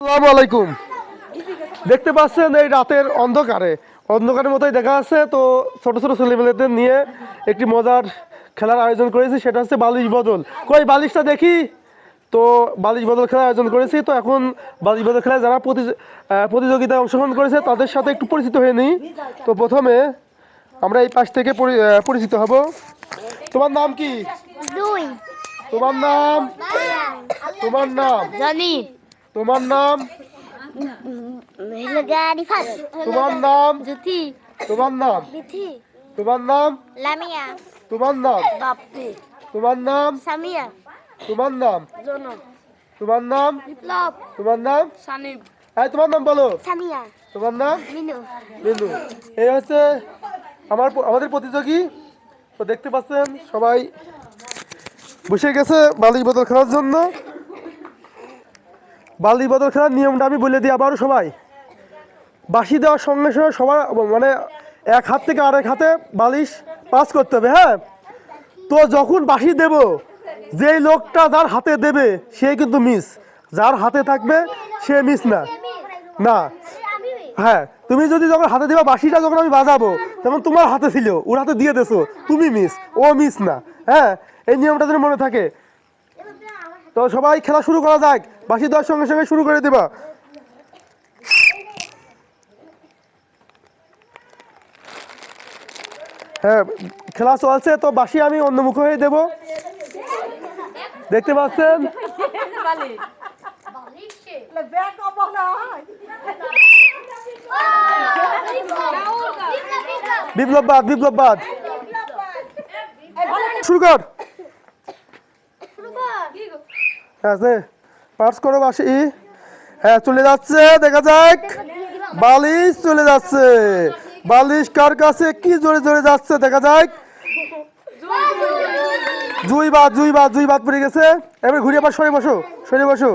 আসসালামু আলাইকুম। দেখতে পাচ্ছেন এই রাতের অন্ধকারে। অন্ধকারের মতোই দেখা যাচ্ছে। তো ছোট ছোট ছেলেমেয়েদের নিয়ে একটি মজার খেলার আয়োজন করেছি। সেটা হচ্ছে বালিশ বদল। কই বালিশটা দেখি? তো বালিশ বদল খেলার আয়োজন করেছি। তো এখন বালিশ বদল খেলায় যারা প্রতি- প্রতিযোগিতায় অংশগ্রহণ করেছে তাদের সাথে একটু পরিচিত হয়ে নিই। তো প্রথমে আমরা এই পাশ থেকে পরি- পরিচিত হব। তোমার নাম কি? তোমার নাম? তোমার নাম? জানি। তোমার নাম তোমার নাম জুতি তোমার নাম বিথি তোমার নাম লামিয়া তোমার নাম বাপ্পি তোমার নাম সামিয়া তোমার নাম জন তোমার নাম বিপ্লব তোমার নাম সানিব এই তোমার নাম বলো সামিয়া তোমার নাম মিনু বিন্দু এই হচ্ছে আমার আমাদের প্রতিযোগী তো দেখতে পাচ্ছেন সবাই বসে গেছে বালিশ বোতল খেলার জন্য বালিশ বদল খেলার নিয়মটা আমি বলে দিই আবারও সবাই। বাঁশি দেওয়ার সঙ্গে সঙ্গে সবার মানে এক হাত থেকে আরেক হাতে বালিশ পাস করতে হবে হ্যাঁ? তো যখন বাঁশি দেব, যেই লোকটা যার হাতে দেবে, সে কিন্তু মিস যার হাতে থাকবে, সে মিস না। না। হ্যাঁ তুমি যদি যখন হাতে দিবা বাঁশিটা যখন আমি বাজাবো তখন তোমার হাতে ছিল, ওর হাতে দিয়ে দেছো, তুমি মিস ও মিস না। হ্যাঁ এই নিয়মটা যেন মনে থাকে। তো সবাই খেলা শুরু করা যাক। বাসি দেওয়ার সঙ্গে সঙ্গে শুরু করে দিবা। হ্যাঁ খেলা চলছে, তো বাঁশি আমি অন্যমুখ হয়ে দেব। দেখতে পাচ্ছেন? বিপ্লববাদ বিপ্লববাদ। শুরু কর। সে পার্স করো বাসি। হ্যাঁ চলে যাচ্ছে, দেখা যাক। বালিশ চলে যাচ্ছে। বালিশ কার কাছে? কি জোরে জোরে যাচ্ছে, দেখা যাক। জুই বাদ জুই বাদ জুই বাদ পড়ে গেছে। এবার ঘুরে আবার সরে বসো সরে বসো।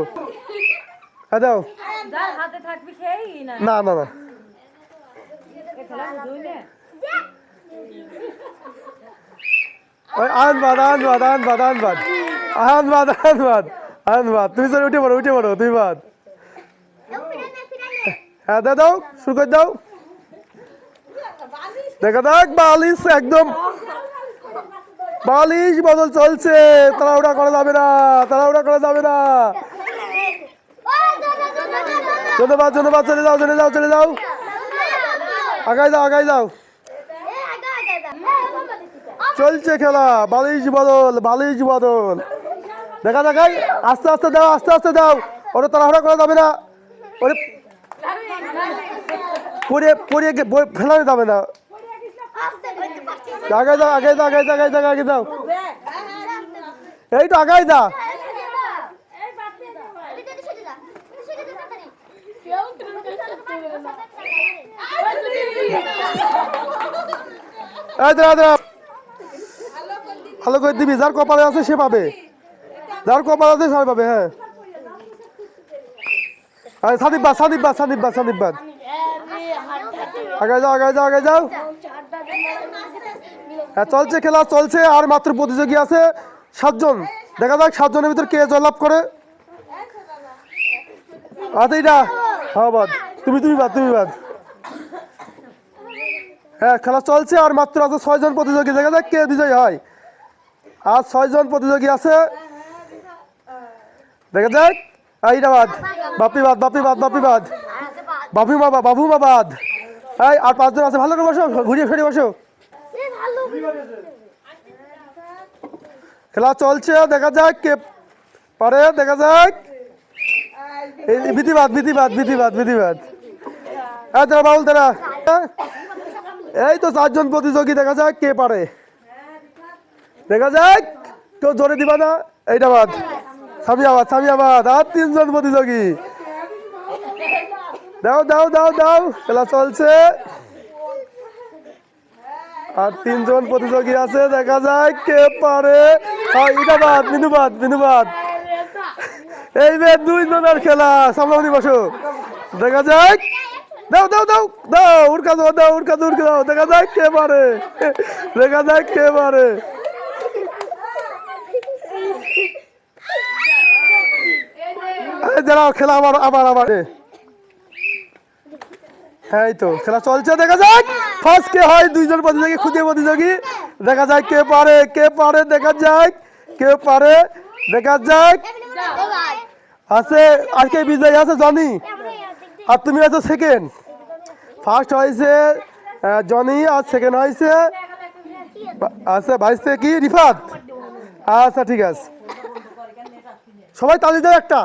হ্যাঁ দাও। না না না। ওই আনবাদ আনবাদ আনবাদ আনবাদ আনবাদ আনবাদ তুমি চলে উঠে পড়ো উঠে পড়ো, তুমি বাদ। হ্যাঁ দে দাও, শুরু করে দাও। দেখা দেখ বালিশ একদম বালিশ বদল চলছে, তাড়াহুড়া করা যাবে না, তাড়াহুড়া করা যাবে না। ধন্যবাদ ধন্যবাদ চলে যাও চলে যাও চলে যাও। আগাই যাও আগাই যাও। চলছে খেলা, বালিশ বদল বালিশ বদল। দেখা দেখাই আস্তে আস্তে দাও, আস্তে আস্তে দাও। ওটা তাড়াহুড়া করা যাবে না। ওরে গে- ফেলানো যাবে না। আগে যাও আগে যাও আগে যাও আগে যাও আগে যাও। এই তো আগাই যা। ভালো করে দিবি, যার কপালে আছে সে পাবে। যার কপাল আছে সে পাবে হ্যাঁ। আরে সাদিব বাদ সাদিব বাদ সাদিব বাদ সাদিব বাদ। আগে যাও আগে যাও আগে যাও। হ্যাঁ চলছে খেলা, চলছে, আর মাত্র প্রতিযোগী আছে সাতজন। দেখা যাক সাতজনের ভিতর কে জয়লাভ করে। আচ্ছা এইটা হ্যাঁ বাদ। তুমি তুমি বাদ তুমি বাদ। হ্যাঁ খেলা চলছে, আর মাত্র আছে ছয়জন প্রতিযোগী। দেখা যাক কে বিজয়ী হয়। আর ছয়জন প্রতিযোগী আছে। দেখা যাক। এইটা বাদ। বাপি বাদ বাপি বাদ বাপি বাদ। বাপু বাবু মা বাদ। এই, আর পাঁচজন আছে। ভালো করে বসো। ঘুরিয়ে ফিরিয়ে বসো। খেলা চলছে, দেখা যাক কে পারে, দেখা যাক। বিধিবাদ বিধিবাদ বিধিবাদ বিধিবাদ হ্যাঁ দাঁড়া, বাউল, দাঁড়া। এই তো চারজন প্রতিযোগী, দেখা যাক কে পারে। দেখা যাক। কেউ জোরে দিবা না। এইটা বাদ। সামিয়াবাদ সামিয়াবাদ আর তিনজন প্রতিযোগী। দাও দাও দাও দাও খেলা চলছে। আর তিনজন প্রতিযোগী আছে দেখা যায় কে পারে। হ্যাঁ, এটা বাদ বিনুবাদ বিনুবাদ এই বে দুইজনের খেলা সামলামনি বসো। দেখা যাক দাও দাও দাও দাও উড়কা দাও দাও উড়কা দাও উড়কা দাও। দেখা যাক কে পারে। দেখা যাক কে পারে। দাঁড়াও, খেলা আবার আবার আবার হ্যাঁ তো, খেলা চলছে, দেখা যাক। ফার্স্ট কে হয়, দুইজন প্রতিযোগী, খুদে প্রতিযোগী। দেখা যাক কে পারে কে পারে, দেখা যাক। কে পারে, দেখা যাক। আছে আজকে বিজয় আছে, জনি। আর তুমি আছো সেকেন্ড ফার্স্ট হয়েছে জনি, আর সেকেন্ড হয়েছে আচ্ছা বাইশে কি? রিফাত? আচ্ছা ঠিক আছে। সবাই তালি দাও একটা।